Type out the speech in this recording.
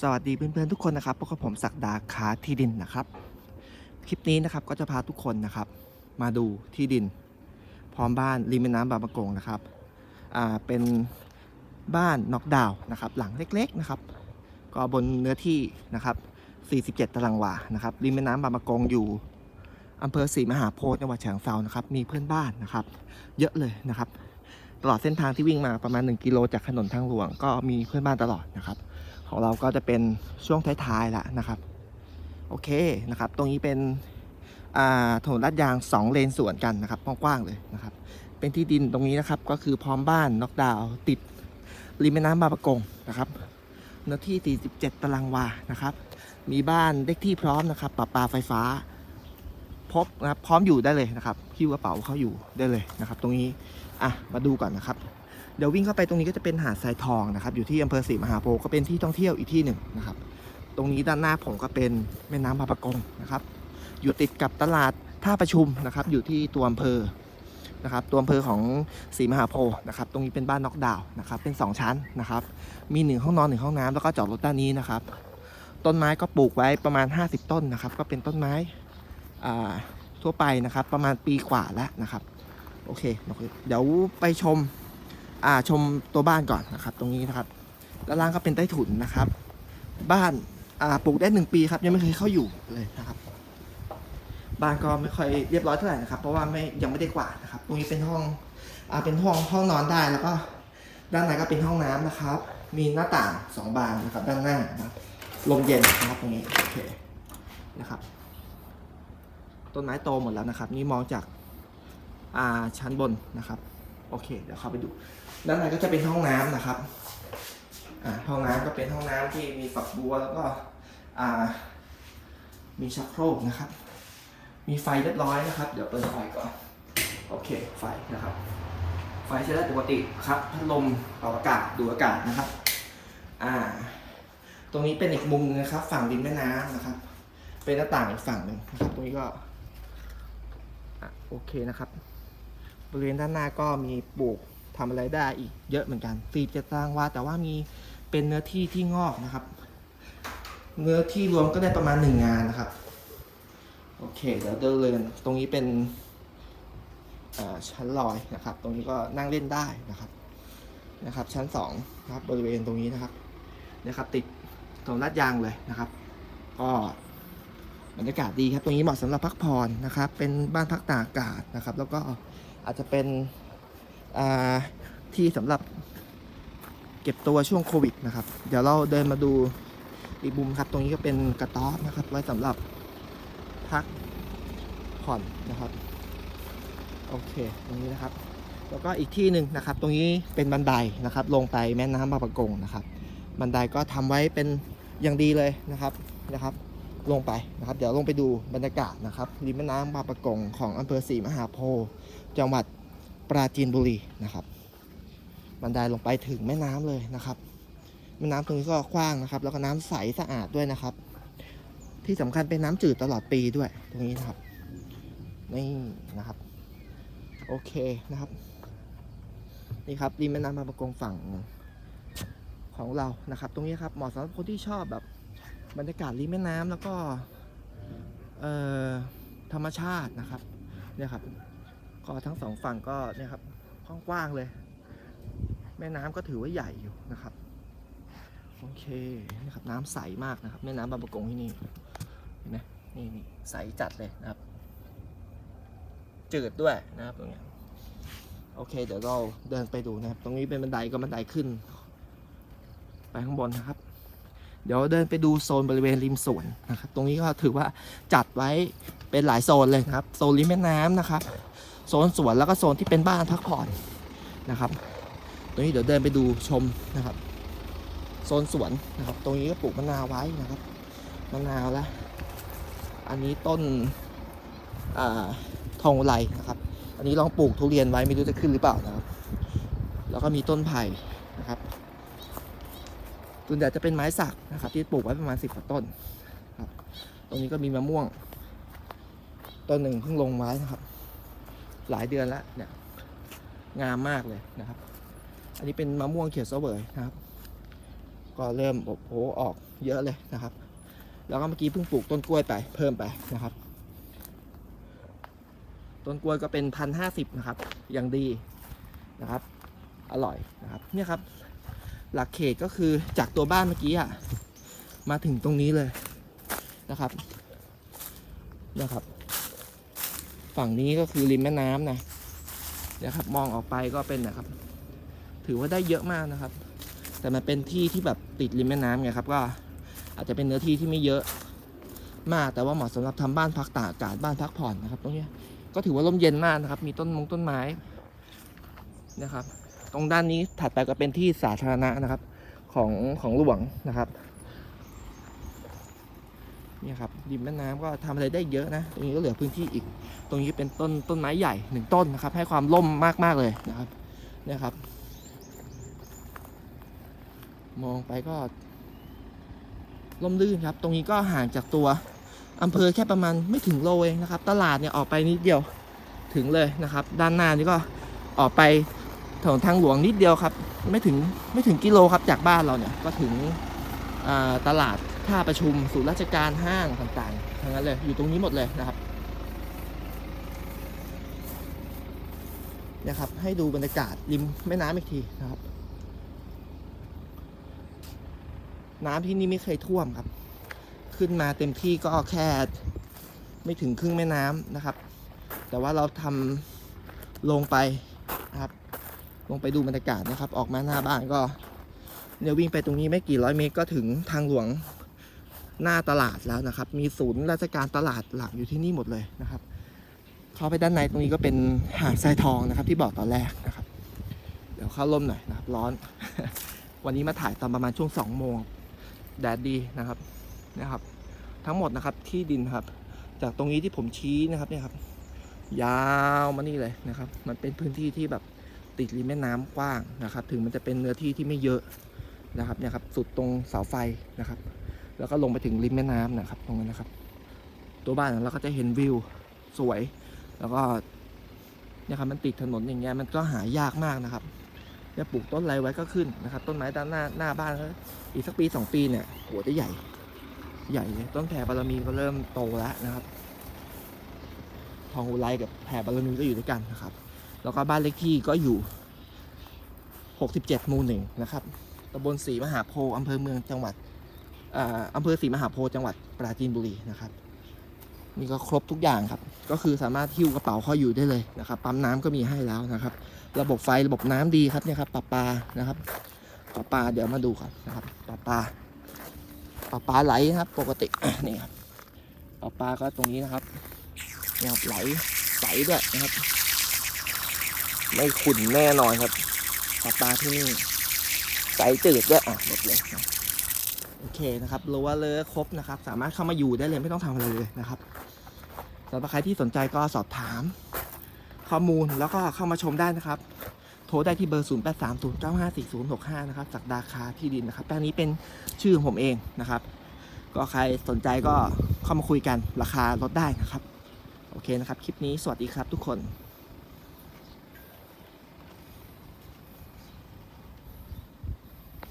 สวัสดีเพื่อนๆทุกคนนะครับพวกบผมศักดาค้าที่ดินนะครับ คลิปนี้นะครับก็จะพาทุกคนนะครับ มาดูที่ดิน พร้อมบ้านริมแม่น้ำบางประกงนะครับอ่าเป็นบ้านน็อกดาวน์นะครับ หลังเล็กๆนะครับ ก็บนเนื้อที่นะครับ 47 ตารางวานะครับริมแม่น้ำบางประกงอยู่อำเภอศรีมหาโพธิ์จังหวัดฉะเชิงเทรานะครับ มีเพื่อนบ้านนะครับ เยอะเลยนะครับ ตลอดเส้นทางที่วิ่งมาประมาณ 1 กิโลจากถนนทางหลวง ก็มีเพื่อนบ้านตลอดนะครับ ของเราก็จะเป็นช่วงท้ายๆละนะครับ โอเคนะครับ ตรงนี้เป็นถนนลาดยาง 2 เลนสวนกันนะครับกว้างๆเลยนะครับ เป็นที่ดินตรงนี้นะครับก็คือพร้อมบ้านน็อกดาวติดริมแม่น้ำบางประกงนะครับเนื้อที่ 47 ตารางวานะครับ มีบ้านเด็กที่พร้อมนะครับปรับปาไฟฟ้า พบนะครับพร้อมอยู่ได้เลยนะครับหิ้วกระเป๋าเขาอยู่ได้เลยนะครับ ตรงนี้อะมาดูก่อนนะครับ เดี๋ยววิ่งเข้าไปตรงนี้ก็จะเป็นหาดทรายทองนะครับ อยู่ที่อำเภอศรีมหาโพธิ์ก็เป็นที่ท่องเที่ยวอีกที่หนึ่งนะครับ ตรงนี้ด้านหน้าผมก็เป็นแม่น้ำบางปะกงนะครับ อยู่ติดกับตลาดท่าประชุมนะครับ อยู่ที่ตัวอำเภอนะครับ ตัวอำเภอของศรีมหาโพธิ์นะครับ ตรงนี้เป็นบ้านน็อกดาวน์นะครับ เป็น 2 ชั้นนะครับ มีหนึ่งห้องนอนหนึ่งห้องน้ำแล้วก็จอดรถด้านนี้นะครับ ต้นไม้ก็ปลูกไว้ประมาณ 50 ต้นนะครับ ก็เป็นต้นไม้ทั่วไปนะครับ ประมาณปีกว่าแล้วนะครับ โอเค เดี๋ยวไปชม ชมตัวบ้านก่อนนะครับ ตรงนี้นะครับด้านล่างก็เป็นใต้ถุนนะครับ บ้านอ่าปลูกได้หนึ่งปีครับ ยังไม่เคยเข้าอยู่เลยนะครับ บ้านก็ไม่ค่อยเรียบร้อยเท่าไหร่นะครับ เพราะว่าไม่ยังไม่ได้กวาดนะครับ ตรงนี้เป็นห้องอ่าเป็นห้องห้องนอนได้แล้วก็ด้านในก็เป็นห้องน้ำนะครับ มีหน้าต่างสองบานนะครับ ด้านหน้านะครับลมเย็นนะครับตรงนี้โอเคนะครับต้นไม้โตหมดแล้วนะครับ นี่มองจากอ่าชั้นบนนะครับ โอเค เดี๋ยวเข้าไปดู ด้านในก็จะเป็นห้องน้ำนะครับอ่าห้องน้ำก็เป็นห้องน้ำที่มีฝักบัวแล้วก็อ่ามีชักโครกนะครับ มีไฟเรียบร้อยนะครับ เดี๋ยวเปิดไฟก่อน โอเค ไฟนะครับ ไฟใช้ได้ปกติครับ พัดลมเป่าอากาศ ดูอากาศนะครับ อ่า ตรงนี้เป็นอีกมุมนึงนะครับ ฝั่งริมแม่น้ำนะครับ เป็นหน้าต่างอีกฝั่งหนึ่งนะครับ ตรงนี้ก็อโอเคนะครับ บริเวณด้านหน้าก็มีปลูกทำอะไรได้อีกเยอะเหมือนกันตีจะตารางวาแต่ว่ามีเป็นเนื้อที่ที่งอกนะครับ เนื้อที่รวมก็ได้ประมาณหนึ่งงานนะครับ โอเคเดี๋ยวเดินเลยตรงนี้เป็นชั้นลอยนะครับ ตรงนี้ก็นั่งเล่นได้นะครับนะครับ ชั้นสองนะครับบริเวณตรงนี้นะครับนะครับ ติดถนนลาดยางเลยนะครับ ก็บรรยากาศดีครับ ตรงนี้เหมาะสำหรับพักผ่อนนะครับ เป็นบ้านพักตากอากาศนะครับ แล้วก็ อาจจะเป็นที่สำหรับเก็บตัวช่วงโควิดนะครับ เดี๋ยวเราเดินมาดูอีกมุมครับ ตรงนี้ก็เป็นกระต๊อบนะครับ ไว้สำหรับพักผ่อนนะครับ โอเค ตรงนี้นะครับ แล้วก็อีกที่หนึ่งนะครับ ตรงนี้เป็นบันไดนะครับ ลงไปแม่น้ำบางปะกงนะครับ บันไดก็ทำไว้เป็นอย่างดีเลยนะครับนะครับ ลงไปนะครับ เดี๋ยวลงไปดูบรรยากาศนะครับริมแม่น้ำบางประกงของอำเภอศรีมหาโพธิ์จังหวัดปราจีนบุรีนะครับ บันไดลงไปถึงแม่น้ำเลยนะครับแม่น้ำตรงนี้ก็กว้างนะครับ แล้วก็น้ำใสสะอาดด้วยนะครับ ที่สำคัญเป็นน้ำจืดตลอดปีด้วย ตรงนี้นะครับนี่นะครับ โอเคนะครับ นี่ครับริมแม่น้ำบางประกงฝั่งของเรานะครับ ตรงนี้ครับเหมาะสำหรับคนที่ชอบแบบ บรรยากาศริมแม่น้ำแล้วก็ธรรมชาตินะครับเนี่ยครับก็ทั้งสองฝั่งก็เนี่ยครับกว้างๆเลย แม่น้ำก็ถือว่าใหญ่อยู่นะครับโอเคนะครับน้ำใสมากนะครับแม่น้ำบางประกงที่นี่เห็นไหมนี่นี่ใสจัดเลยนะครับ จืดด้วยนะครับตรงเนี้ยโอเค เดี๋ยวเราเดินไปดูนะครับ ตรงนี้เป็นบันไดก็บันไดขึ้น ไปข้างบนนะครับ เดี๋ยวเดินไปดูโซนบริเวณริมสวนนะครับ ตรงนี้ก็ถือว่าจัดไว้เป็นหลายโซนเลยครับ โซนริมแม่น้ำนะครับ โซนสวนแล้วก็โซนที่เป็นบ้านพักผ่อนนะครับ ตรงนี้เดี๋ยวเดินไปดูชมนะครับ โซนสวนนะครับ ตรงนี้ก็ปลูกมะนาวไว้นะครับ มะนาวแล้ว อันนี้ต้นอทองไรนะครับ อันนี้ลองปลูกทุเรียนไว้ไม่รู้จะขึ้นหรือเปล่านะครับ แล้วก็มีต้นไผ่นะครับ ส่วนใหญ่จะเป็นไม้สักนะครับ ที่ปลูกไว้ประมาณสิบกว่าต้นครับ ตรงนี้ก็มีมะม่วงต้นหนึ่งเพิ่งลงไม้นะครับ หลายเดือนแล้วเนี่ยงามมากเลยนะครับ อันนี้เป็นมะม่วงเขียวเสวยนะครับ ก็เริ่มโอ้โหออกเยอะเลยนะครับ แล้วก็เมื่อกี้เพิ่งปลูกต้นกล้วยไปเพิ่มไปนะครับ ต้นกล้วยก็เป็นพันห้าสิบนะครับอย่างดีนะครับ อร่อยนะครับ เนี่ยครับ หลักเขตก็คือจากตัวบ้านเมื่อกี้อะมาถึงตรงนี้เลยนะครับนะครับ ฝั่งนี้ก็คือริมแม่น้ำนะนะครับ มองออกไปก็เป็นนะครับ ถือว่าได้เยอะมากนะครับ แต่มันเป็นที่ที่แบบติดริมแม่น้ำไงครับ ก็อาจจะเป็นเนื้อที่ที่ไม่เยอะมากแต่ว่าเหมาะสำหรับทำบ้านพักตากอากาศบ้านพักผ่อนนะครับ ตรงนี้ก็ถือว่าร่มเย็นมากนะครับ มีต้นมงต้นไม้นะครับ รงด้านนี้ถัดไปก็เป็นที่สาธารณะนะครับ ของของหลวงนะครับนี่ครับริมแม่น้ำก็ทำอะไรได้เยอะนะ ตรงนี้ก็เหลือพื้นที่อีก ตรงนี้เป็นต้นต้นไม้ใหญ่หนึ่งต้นนะครับ ให้ความร่มมากๆเลยนะครับเนี่ยครับ มองไปก็ร่มรื่นครับ ตรงนี้ก็ห่างจากตัวอำเภอแค่ประมาณไม่ถึงโลเองนะครับ ตลาดเนี่ยออกไปนิดเดียวถึงเลยนะครับ ด้านหน้านี่ก็ออกไป ถนนทางหลวงนิดเดียวครับ ไม่ถึงไม่ถึงกิโลครับจากบ้านเราเนี่ยก็ถึงตลาดท่าประชุมศูนย์ราชการห้างต่างๆทั้งนั้นเลยอยู่ตรงนี้หมดเลยนะครับเนี่ยครับ ให้ดูบรรยากาศริมแม่น้ำอีกทีนะครับ น้ำที่นี่ไม่เคยท่วมครับ ขึ้นมาเต็มที่ก็แค่ไม่ถึงครึ่งแม่น้ำนะครับ แต่ว่าเราทำลงไป ลงไปดูบรรยากาศนะครับ ออกมาหน้าบ้านก็เนี่ยวิ่งไปตรงนี้ไม่กี่ร้อยเมตรก็ถึงทางหลวงหน้าตลาดแล้วนะครับ มีศูนย์ราชการตลาดหลักอยู่ที่นี่หมดเลยนะครับ เข้าไปด้านในตรงนี้ก็เป็นหาดทรายทองนะครับ ที่บอกตอนแรกนะครับ เดี๋ยวเข้าร่มหน่อยนะครับ ร้อน วันนี้มาถ่ายตอนประมาณช่วงสองโมงแดดดีนะครับนะครับ ทั้งหมดนะครับที่ดินครับ จากตรงนี้ที่ผมชี้นะครับเนี่ยครับ ยาวมานี่เลยนะครับ มันเป็นพื้นที่ที่แบบ ติดริมแม่น้ำกว้างนะครับ ถึงมันจะเป็นเนื้อที่ที่ไม่เยอะนะครับเนี่ยครับสุดตรงเสาไฟนะครับ แล้วก็ลงไปถึงริมแม่น้ำนะครับ ตรงนั้นนะครับ ตัวบ้านเราก็จะเห็นวิวสวย แล้วก็เนี่ยครับมันติดถนนอย่างเงี้ยมันก็หายากมากนะครับจะปลูกต้นอะไรไว้ก็ขึ้นนะครับ ต้นไม้ด้านหน้าหน้าบ้านอีกสักปีสองปีเนี่ยหัวจะใหญ่ใหญ่เลยต้นแผ่บารมีก็เริ่มโตแล้วนะครับ ทองอุไรกับแผ่บารมีก็อยู่ด้วยกันนะครับ แล้วก็บ้านเลขที่ก็อยู่ 67หมู่หนึ่งนะครับตำบลศรีมหาโพธิ์อำเภอเมืองจังหวัดอ่าอำเภอศรีมหาโพธิ์จังหวัดปราจีนบุรีนะครับนี่ก็ครบทุกอย่างครับ ก็คือสามารถหิ้วกระเป๋าเข้าอยู่ได้เลยนะครับ ปั๊มน้ำก็มีให้แล้วนะครับ ระบบไฟระบบน้ำดีครับเนี่ยครับปลาปลานะครับปลาปลาเดี๋ยวมาดูครับนะครับปลาปลาปลาปลาไหลครับ ปกตินี่ครับปลาปลาก็ตรงนี้นะครับเนี่ยครับไหลใสด้วยนะครับ ไม่ขุ่นแน่นอนครับปลาปลาที่นี่ใสจืดด้วยอะหมดเลยโอเคนะครับรู้ว่าเลอครบนะครับ สามารถเข้ามาอยู่ได้เลยไม่ต้องทำอะไรเลยนะครับสำหรับใครที่สนใจก็สอบถาม ข้อมูลแล้วก็เข้ามาชมได้นะครับ โทรได้ที่เบอร์ 0 8 3 0 9 5 4 0 6 5 นะครับจากดาคาที่ดินนะครับแปลงนี้เป็นชื่อของผมเองนะครับ ก็ใครสนใจก็เข้ามาคุยกันราคาลดได้นะครับ โอเคนะครับ คลิปนี้สวัสดีครับทุกคน